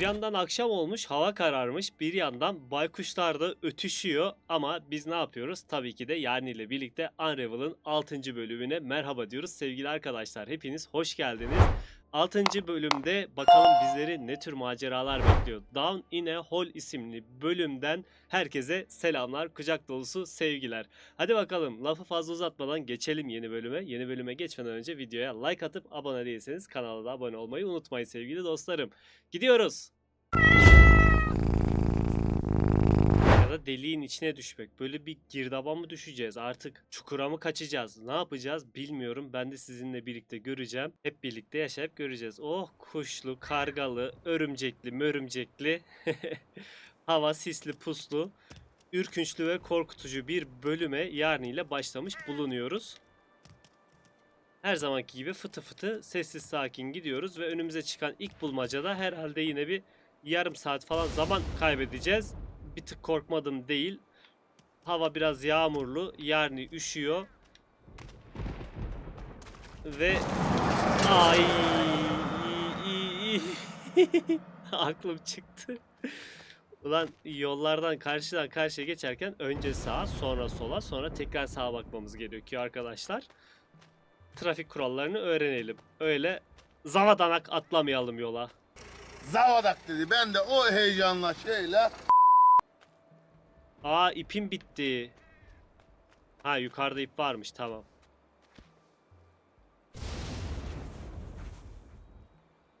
Bir yandan akşam olmuş, hava kararmış. Bir yandan baykuşlar da ötüşüyor. Ama biz ne yapıyoruz? Tabii ki de Yarni ile birlikte Unravel'ın 6. bölümüne merhaba diyoruz. Sevgili arkadaşlar hepiniz hoş geldiniz. 6. bölümde bakalım bizleri ne tür maceralar bekliyor. Down in a Hole isimli bölümden herkese selamlar, kucak dolusu sevgiler. Hadi bakalım lafı fazla uzatmadan geçelim yeni bölüme. Yeni bölüme geçmeden önce videoya like atıp abone değilseniz kanala da abone olmayı unutmayın sevgili dostlarım. Gidiyoruz. Da deliğin içine düşmek. Böyle bir girdaba mı düşeceğiz? Artık çukura mı kaçacağız? Ne yapacağız bilmiyorum. Ben de sizinle birlikte göreceğim. Hep birlikte yaşayıp göreceğiz. Oh kuşlu, kargalı, örümcekli, mörümcekli. Hava sisli, puslu. Ürkünçlü ve korkutucu bir bölüme yarın ile başlamış bulunuyoruz. Her zamanki gibi fıtı fıtı sessiz sakin gidiyoruz ve önümüze çıkan ilk bulmacada herhalde yine bir yarım saat falan zaman kaybedeceğiz. Bir tık korkmadım değil. Hava biraz yağmurlu. Yarni üşüyor. Ve ay aklım çıktı. Ulan yollardan karşıdan karşıya geçerken önce sağa sonra sola sonra tekrar sağa bakmamız gerekiyor arkadaşlar. Trafik kurallarını öğrenelim. Öyle zavadanak atlamayalım yola. Zavadak dedi. Ben de o heyecanla şeyle Aa ipim bitti. Ha yukarıda ip varmış tamam.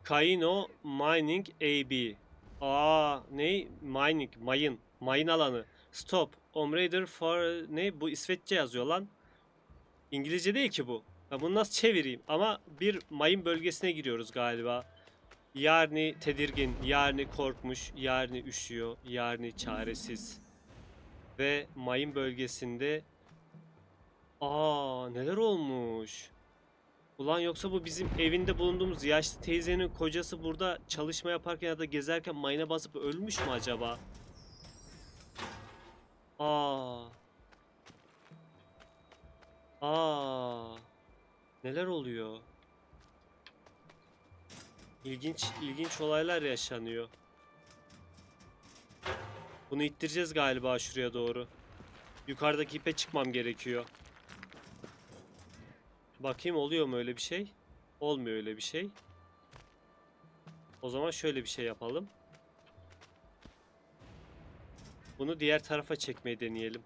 Kaino Mining AB. Aa ne? Mining, mayın. Mayın alanı. Stop. Omrader for... Ne? Bu İsveççe yazıyor lan. İngilizce değil ki bu. Ben bunu nasıl çevireyim? Ama bir mayın bölgesine giriyoruz galiba. Yarni tedirgin, Yarni korkmuş, Yarni üşüyor, Yarni çaresiz. Ve mayın bölgesinde... Aa neler olmuş? Ulan yoksa bu bizim evinde bulunduğumuz yaşlı teyzenin kocası burada çalışma yaparken ya da gezerken mayına basıp ölmüş mü acaba? Aa. Aa. Neler oluyor? İlginç ilginç olaylar yaşanıyor. Bunu ittireceğiz galiba şuraya doğru. Yukarıdaki ipe çıkmam gerekiyor. Bakayım oluyor mu öyle bir şey? Olmuyor öyle bir şey. O zaman şöyle bir şey yapalım. Bunu diğer tarafa çekmeyi deneyelim.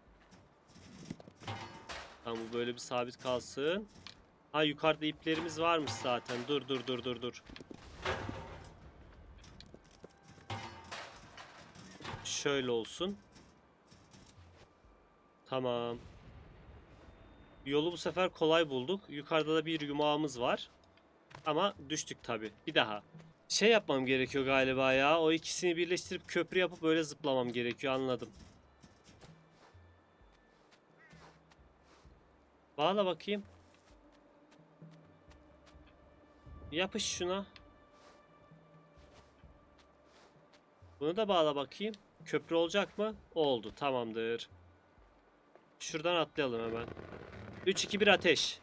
Tamam bu böyle bir sabit kalsın. Ha yukarıda iplerimiz varmış zaten. Dur dur dur dur dur. Şöyle olsun. Tamam. Yolu bu sefer kolay bulduk. Yukarıda da bir yumağımız var. Ama düştük tabi. Bir daha. Şey yapmam gerekiyor galiba ya. O ikisini birleştirip köprü yapıp böyle zıplamam gerekiyor. Anladım. Bağla bakayım. Yapış şuna. Bunu da bağla bakayım. Köprü olacak mı? Oldu. Tamamdır. Şuradan atlayalım hemen. 3 2 1 ateş.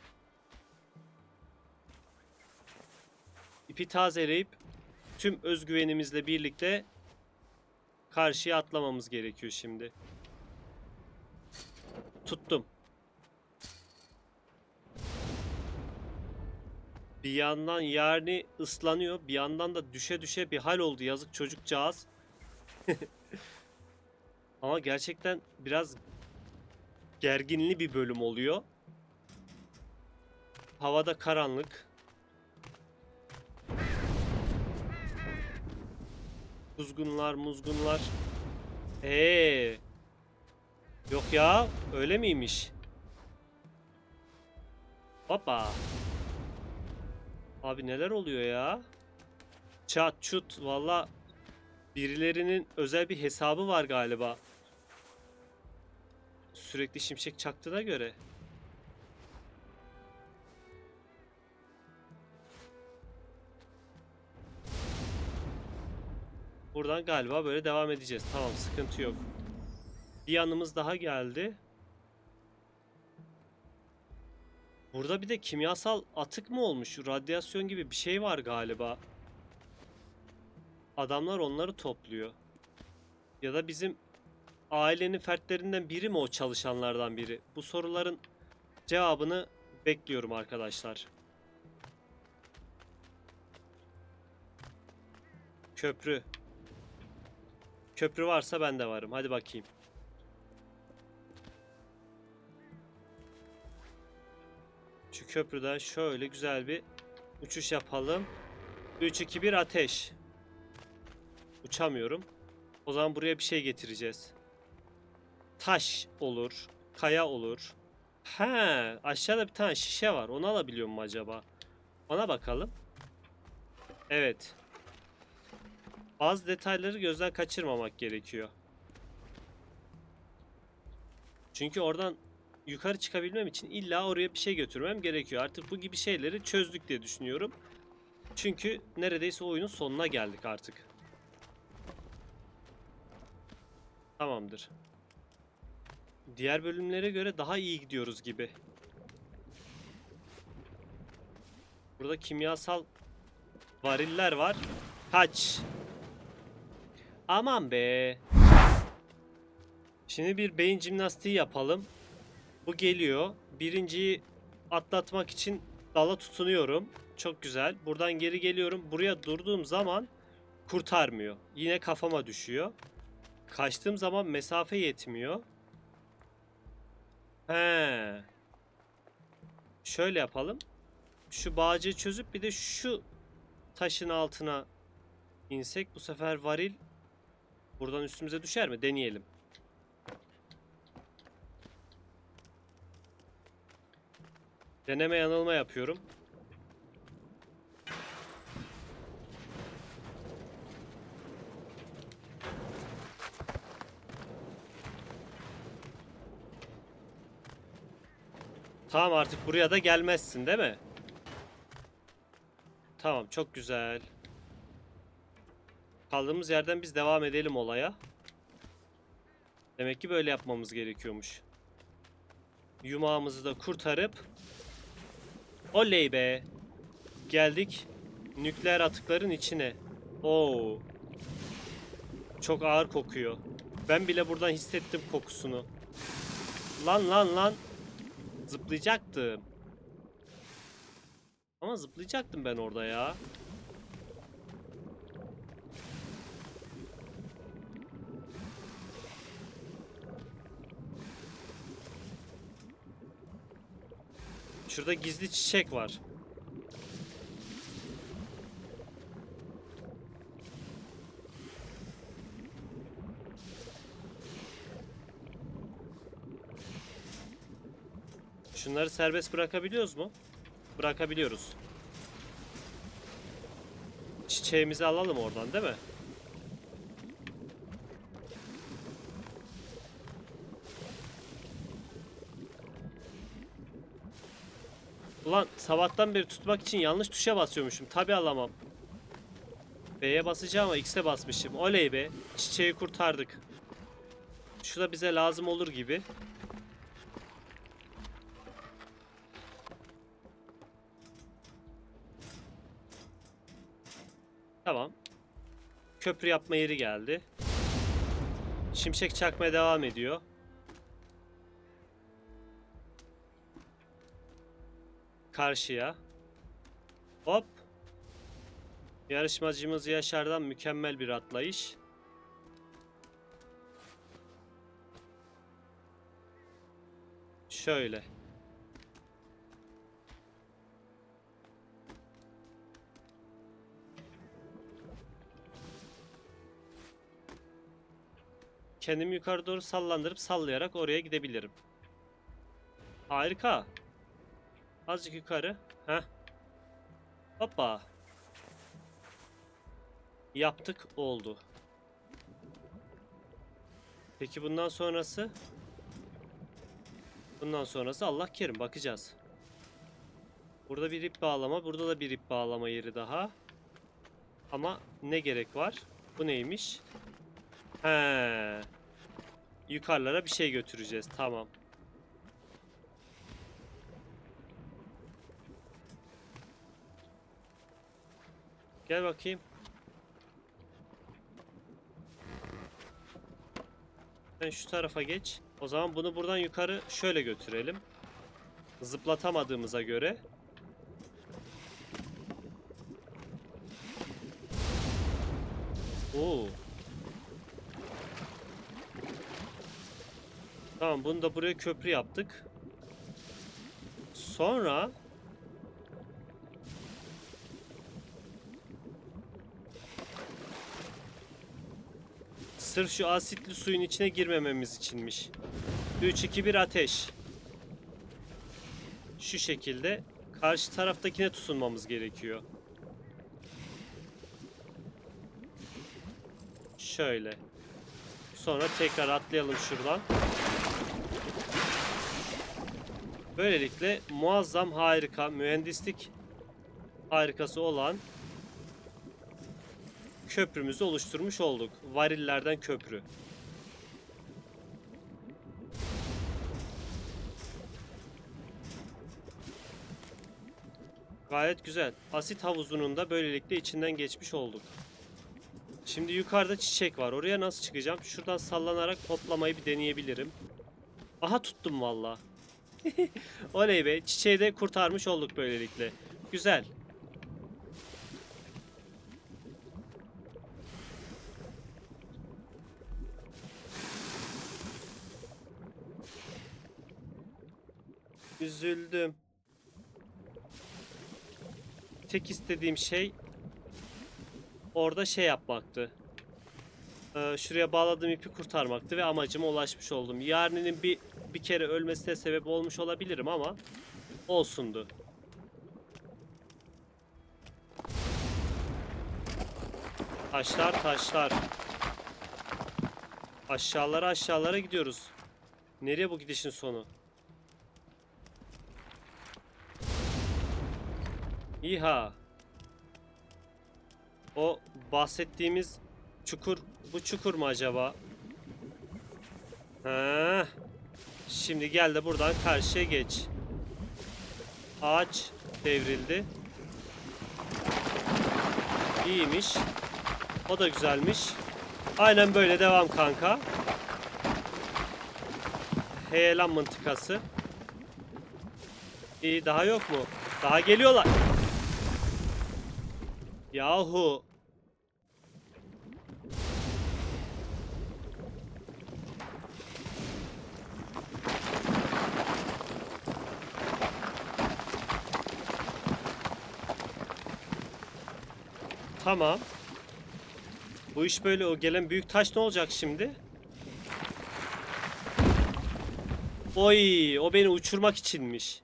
İpi tazeleyip tüm özgüvenimizle birlikte karşıya atlamamız gerekiyor şimdi. Tuttum. Bir yandan yani ıslanıyor, bir yandan da düşe düşe bir hal oldu yazık çocukcağız. Ama gerçekten biraz gerginli bir bölüm oluyor. Havada karanlık. Kuzgunlar, muzgunlar. Ee. Yok ya, öyle miymiş? Hoppa. Abi neler oluyor ya? Çat çut valla birilerinin özel bir hesabı var galiba. Sürekli şimşek çaktığına göre. Buradan galiba böyle devam edeceğiz. Tamam sıkıntı yok. Bir yanımız daha geldi. Burada bir de kimyasal atık mı olmuş? Radyasyon gibi bir şey var galiba. adamlar onları topluyor. Ya da bizim ailenin fertlerinden biri mi o çalışanlardan biri? Bu soruların cevabını bekliyorum arkadaşlar. Köprü. Köprü varsa ben de varım. Hadi bakayım. Şu köprüden şöyle güzel bir uçuş yapalım. 3 2 1 ateş. Uçamıyorum. O zaman buraya bir şey getireceğiz. Taş olur, kaya olur. He, aşağıda bir tane şişe var. Onu alabiliyor mu acaba? Ona bakalım. Evet. Bazı detayları gözden kaçırmamak gerekiyor. Çünkü oradan yukarı çıkabilmem için illa oraya bir şey götürmem gerekiyor. Artık bu gibi şeyleri çözdük diye düşünüyorum. Çünkü neredeyse oyunun sonuna geldik artık. Tamamdır. Diğer bölümlere göre daha iyi gidiyoruz gibi. Burada kimyasal variller var. Kaç. Aman be. Şimdi bir beyin jimnastiği yapalım. Bu geliyor. Birinciyi atlatmak için dala tutunuyorum. Çok güzel. Buradan geri geliyorum. Buraya durduğum zaman kurtarmıyor. Yine kafama düşüyor. Kaçtığım zaman mesafe yetmiyor. He. Şöyle yapalım. Şu bağcığı çözüp bir de şu taşın altına insek bu sefer varil buradan üstümüze düşer mi? Deneyelim. Deneme yanılma yapıyorum. Tamam artık buraya da gelmezsin değil mi? Tamam çok güzel. Kaldığımız yerden biz devam edelim olaya. Demek ki böyle yapmamız gerekiyormuş. Yumağımızı da kurtarıp Oley be. Geldik nükleer atıkların içine. Oo. Çok ağır kokuyor. Ben bile buradan hissettim kokusunu. Lan lan lan. Zıplayacaktım. Ama zıplayacaktım ben orada ya. Şurada gizli çiçek var. Şunları serbest bırakabiliyoruz mu? Bırakabiliyoruz. Çiçeğimizi alalım oradan değil mi? Ulan sabahtan beri tutmak için yanlış tuşa basıyormuşum. Tabi alamam. B'ye basacağım ama X'e basmışım. Oley be. Çiçeği kurtardık. Şu da bize lazım olur gibi. Köprü yapma yeri geldi. Şimşek çakmaya devam ediyor. Karşıya. Hop. Yarışmacımız Yaşar'dan mükemmel bir atlayış. Şöyle. Kendimi yukarı doğru sallandırıp sallayarak oraya gidebilirim. Harika. Azıcık yukarı. Heh. Hoppa. Yaptık oldu. Peki bundan sonrası? Bundan sonrası Allah kerim bakacağız. Burada bir ip bağlama, burada da bir ip bağlama yeri daha. Ama ne gerek var? Bu neymiş? He. Yukarılara bir şey götüreceğiz. Tamam. Gel bakayım. Sen şu tarafa geç. O zaman bunu buradan yukarı şöyle götürelim. Zıplatamadığımıza göre. Oo. Tamam bunu da buraya köprü yaptık. Sonra Sırf şu asitli suyun içine girmememiz içinmiş. 3 2 1 ateş. Şu şekilde karşı taraftakine tutunmamız gerekiyor. Şöyle. Sonra tekrar atlayalım şuradan. Böylelikle muazzam harika mühendislik harikası olan köprümüzü oluşturmuş olduk. Varillerden köprü. Gayet güzel. Asit havuzunun da böylelikle içinden geçmiş olduk. Şimdi yukarıda çiçek var. Oraya nasıl çıkacağım? Şuradan sallanarak toplamayı bir deneyebilirim. Aha tuttum valla. Oley be. Çiçeği de kurtarmış olduk böylelikle. Güzel. Üzüldüm. Tek istediğim şey orada şey yapmaktı. Ee, şuraya bağladığım ipi kurtarmaktı ve amacıma ulaşmış oldum. Yarının bir bir kere ölmesine sebep olmuş olabilirim ama olsundu. Taşlar taşlar. Aşağılara aşağılara gidiyoruz. Nereye bu gidişin sonu? İha. O bahsettiğimiz çukur bu çukur mu acaba? Ha. Şimdi gel de buradan karşıya geç. Ağaç devrildi. İyiymiş. O da güzelmiş. Aynen böyle devam kanka. Heyelan mıntıkası. İyi daha yok mu? Daha geliyorlar. Yahu. Tamam. Bu iş böyle o gelen büyük taş ne olacak şimdi? Oy, o beni uçurmak içinmiş.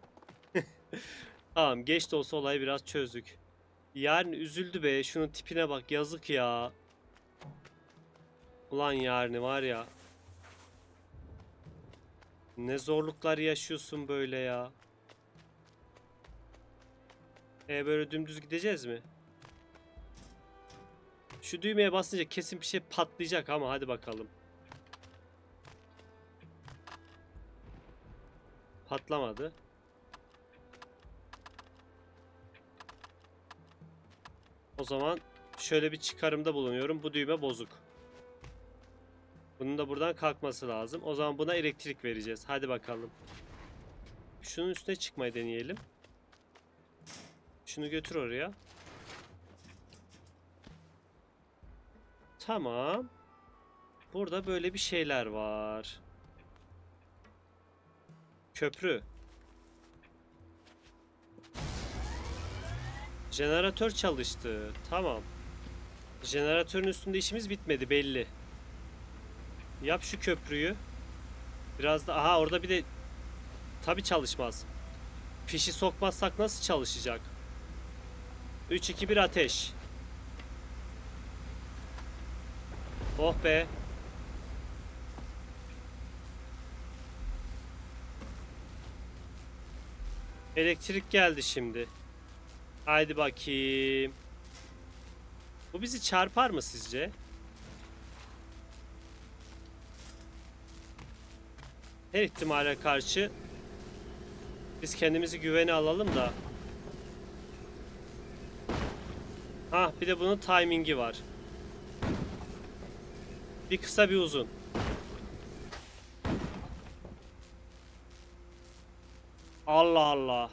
Tamam, geç de olsa olayı biraz çözdük. Yarın üzüldü be. Şunun tipine bak. Yazık ya. Ulan yarını var ya. Ne zorluklar yaşıyorsun böyle ya. E böyle dümdüz gideceğiz mi? Şu düğmeye basınca kesin bir şey patlayacak ama hadi bakalım. Patlamadı. O zaman şöyle bir çıkarımda bulunuyorum. Bu düğme bozuk. Bunun da buradan kalkması lazım. O zaman buna elektrik vereceğiz. Hadi bakalım. Şunun üstüne çıkmayı deneyelim. Şunu götür oraya. Tamam. Burada böyle bir şeyler var. Köprü. Jeneratör çalıştı. Tamam. Jeneratörün üstünde işimiz bitmedi belli. Yap şu köprüyü. Biraz da aha orada bir de tabi çalışmaz. Fişi sokmazsak nasıl çalışacak? 3 2 1 ateş. Oh be. Elektrik geldi şimdi. Haydi bakayım. Bu bizi çarpar mı sizce? Her ihtimale karşı biz kendimizi güvene alalım da. Ha bir de bunun timingi var. Bir kısa bir uzun. Allah Allah.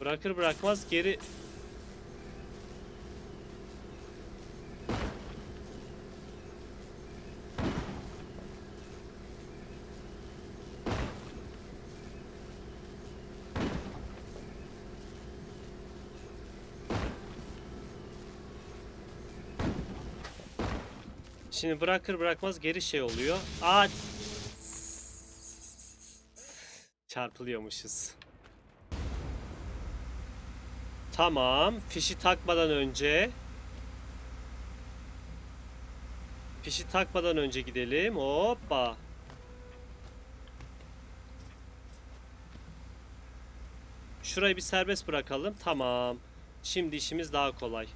Bırakır bırakmaz geri Şimdi bırakır bırakmaz geri şey oluyor. Aa! Çarpılıyormuşuz. Tamam. Fişi takmadan önce Fişi takmadan önce gidelim. Hoppa. Şurayı bir serbest bırakalım. Tamam. Şimdi işimiz daha kolay.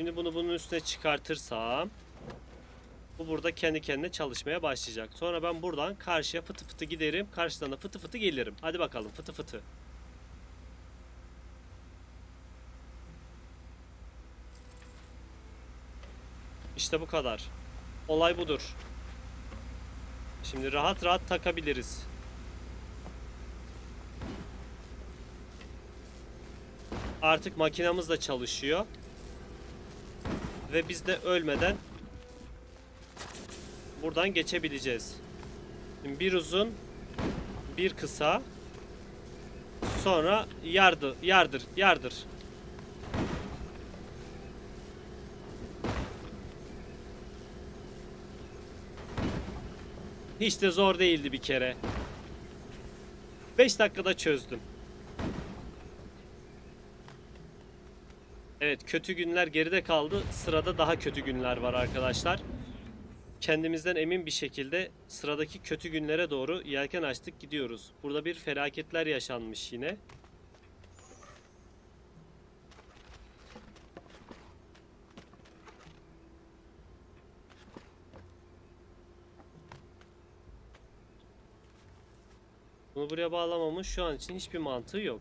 Şimdi bunu bunun üstüne çıkartırsam bu burada kendi kendine çalışmaya başlayacak. Sonra ben buradan karşıya fıtı fıtı giderim. Karşıdan da fıtı fıtı gelirim. Hadi bakalım fıtı fıtı. İşte bu kadar. Olay budur. Şimdi rahat rahat takabiliriz. Artık makinamız da çalışıyor. Ve biz de ölmeden buradan geçebileceğiz. Şimdi bir uzun, bir kısa. Sonra yardı, yardır, yardır. Hiç de zor değildi bir kere. 5 dakikada çözdüm. Evet kötü günler geride kaldı. Sırada daha kötü günler var arkadaşlar. Kendimizden emin bir şekilde sıradaki kötü günlere doğru yelken açtık gidiyoruz. Burada bir felaketler yaşanmış yine. Bunu buraya bağlamamın şu an için hiçbir mantığı yok.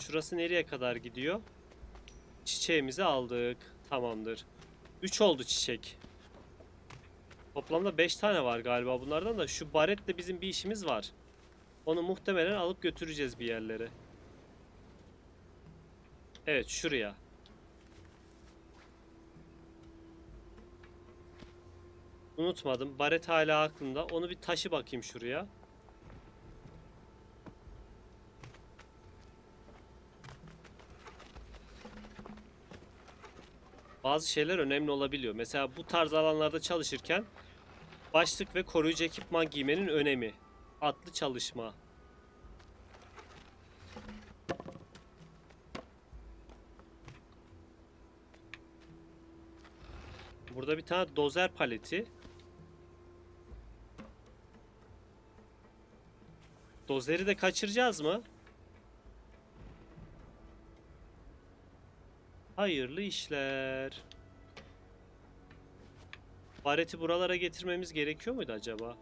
Şurası nereye kadar gidiyor? Çiçeğimizi aldık. Tamamdır. 3 oldu çiçek. Toplamda 5 tane var galiba bunlardan da şu baretle bizim bir işimiz var. Onu muhtemelen alıp götüreceğiz bir yerlere. Evet şuraya. Unutmadım. Baret hala aklımda. Onu bir taşı bakayım şuraya. Bazı şeyler önemli olabiliyor. Mesela bu tarz alanlarda çalışırken başlık ve koruyucu ekipman giymenin önemi. Atlı çalışma. Burada bir tane dozer paleti. Dozeri de kaçıracağız mı? Hayırlı işler. Bareti buralara getirmemiz gerekiyor muydu acaba?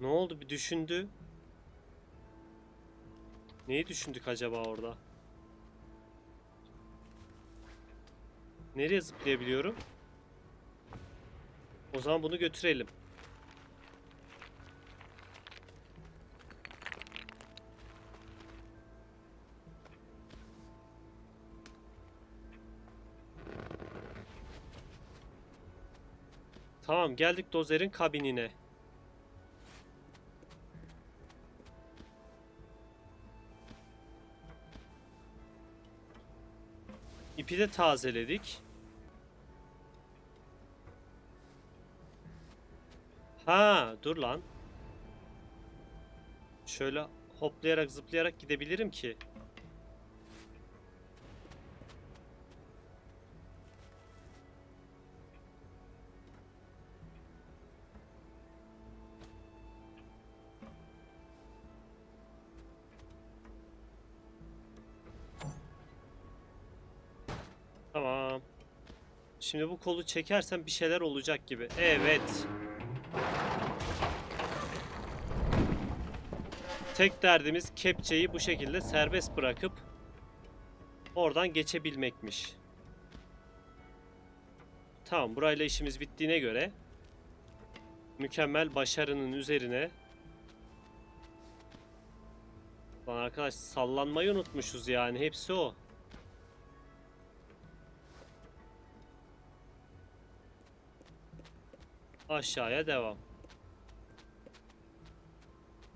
Ne oldu bir düşündü. Neyi düşündük acaba orada? Nereye zıplayabiliyorum? O zaman bunu götürelim. Tamam geldik dozerin kabinine. İpi de tazeledik. Ha, dur lan. Şöyle hoplayarak zıplayarak gidebilirim ki. Tamam. Şimdi bu kolu çekersem bir şeyler olacak gibi. Evet. Tek derdimiz kepçeyi bu şekilde serbest bırakıp oradan geçebilmekmiş. Tamam burayla işimiz bittiğine göre mükemmel başarının üzerine Lan arkadaş sallanmayı unutmuşuz yani hepsi o. Aşağıya devam.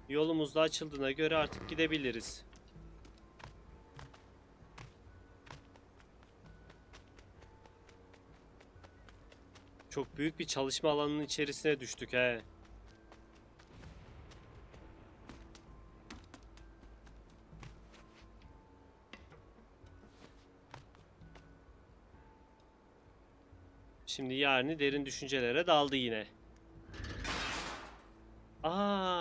Yolumuz da açıldığına göre artık gidebiliriz. Çok büyük bir çalışma alanının içerisine düştük he. Şimdi yani derin düşüncelere daldı yine. Aa,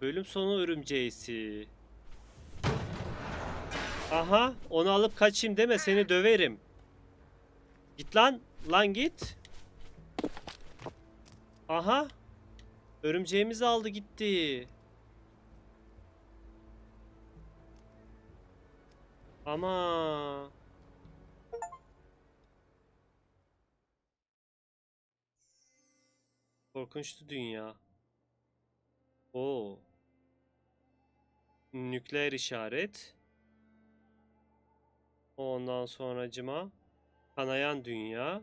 bölüm sonu örümceğisi. Aha, onu alıp kaçayım deme seni döverim. Git lan, lan git. Aha. Örümceğimizi aldı gitti. Ama korkunçtu dünya. Oo. Nükleer işaret. Ondan sonracıma kanayan dünya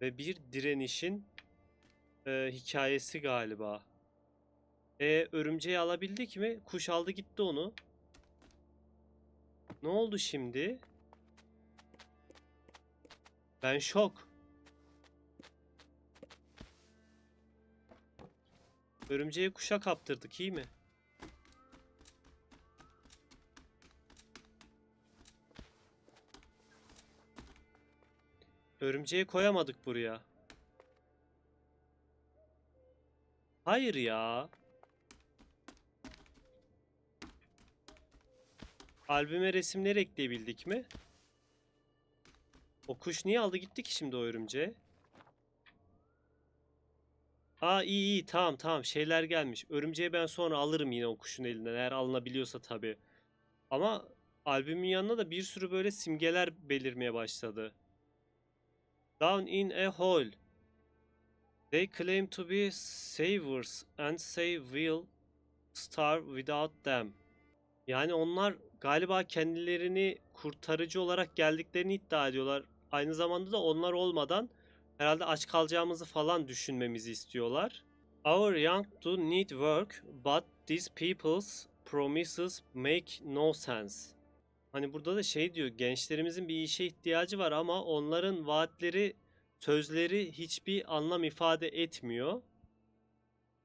ve bir direnişin e, hikayesi galiba. E örümceği alabildik mi? Kuş aldı gitti onu. Ne oldu şimdi? Ben şok. Örümceği kuşa kaptırdık iyi mi? Örümceği koyamadık buraya. Hayır ya. Albüme resimleri ekleyebildik mi? O kuş niye aldı gitti ki şimdi o örümceği? Aa iyi iyi tamam tamam şeyler gelmiş. Örümceği ben sonra alırım yine o kuşun elinden eğer alınabiliyorsa tabii. Ama albümün yanına da bir sürü böyle simgeler belirmeye başladı. Down in a hole. They claim to be savers and say will starve without them. Yani onlar galiba kendilerini kurtarıcı olarak geldiklerini iddia ediyorlar. Aynı zamanda da onlar olmadan herhalde aç kalacağımızı falan düşünmemizi istiyorlar. Our young do need work, but these people's promises make no sense. Hani burada da şey diyor, gençlerimizin bir işe ihtiyacı var ama onların vaatleri, sözleri hiçbir anlam ifade etmiyor.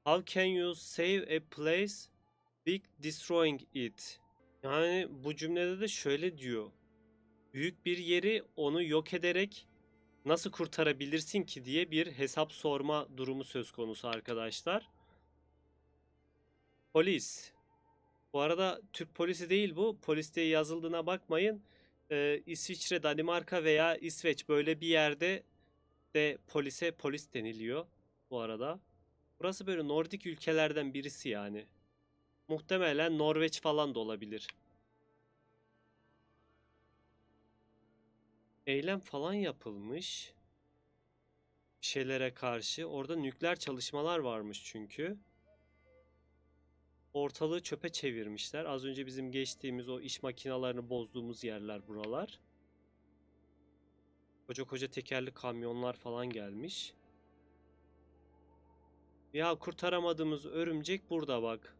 How can you save a place big destroying it? Yani bu cümlede de şöyle diyor. Büyük bir yeri onu yok ederek nasıl kurtarabilirsin ki diye bir hesap sorma durumu söz konusu arkadaşlar. Polis. Bu arada Türk polisi değil bu. Polis diye yazıldığına bakmayın. Ee, İsviçre, Danimarka veya İsveç böyle bir yerde de polise polis deniliyor bu arada. Burası böyle Nordik ülkelerden birisi yani. Muhtemelen Norveç falan da olabilir. Eylem falan yapılmış. Şeylere karşı. Orada nükleer çalışmalar varmış çünkü. Ortalığı çöpe çevirmişler. Az önce bizim geçtiğimiz o iş makinalarını bozduğumuz yerler buralar. Koca koca tekerli kamyonlar falan gelmiş. Ya kurtaramadığımız örümcek burada bak.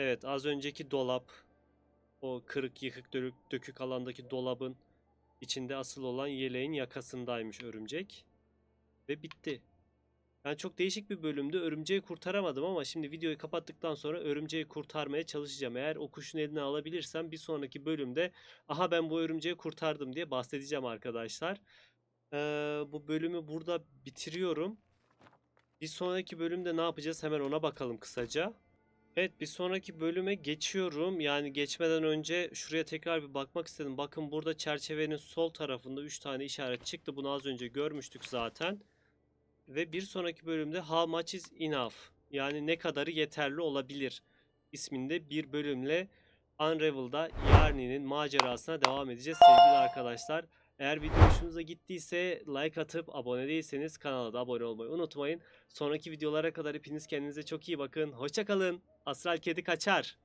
Evet az önceki dolap o kırık yıkık dönük, dökük alandaki dolabın içinde asıl olan yeleğin yakasındaymış örümcek. Ve bitti. Yani çok değişik bir bölümde örümceği kurtaramadım ama şimdi videoyu kapattıktan sonra örümceği kurtarmaya çalışacağım. Eğer o kuşun eline alabilirsem bir sonraki bölümde aha ben bu örümceği kurtardım diye bahsedeceğim arkadaşlar. Ee, bu bölümü burada bitiriyorum. Bir sonraki bölümde ne yapacağız hemen ona bakalım kısaca. Evet bir sonraki bölüme geçiyorum. Yani geçmeden önce şuraya tekrar bir bakmak istedim. Bakın burada çerçevenin sol tarafında 3 tane işaret çıktı. Bunu az önce görmüştük zaten. Ve bir sonraki bölümde How much is enough? Yani ne kadarı yeterli olabilir isminde bir bölümle Unravel'da Yarni'nin macerasına devam edeceğiz sevgili arkadaşlar. Eğer video hoşunuza gittiyse like atıp abone değilseniz kanala da abone olmayı unutmayın. Sonraki videolara kadar hepiniz kendinize çok iyi bakın. Hoşçakalın. Astral Kedi kaçar.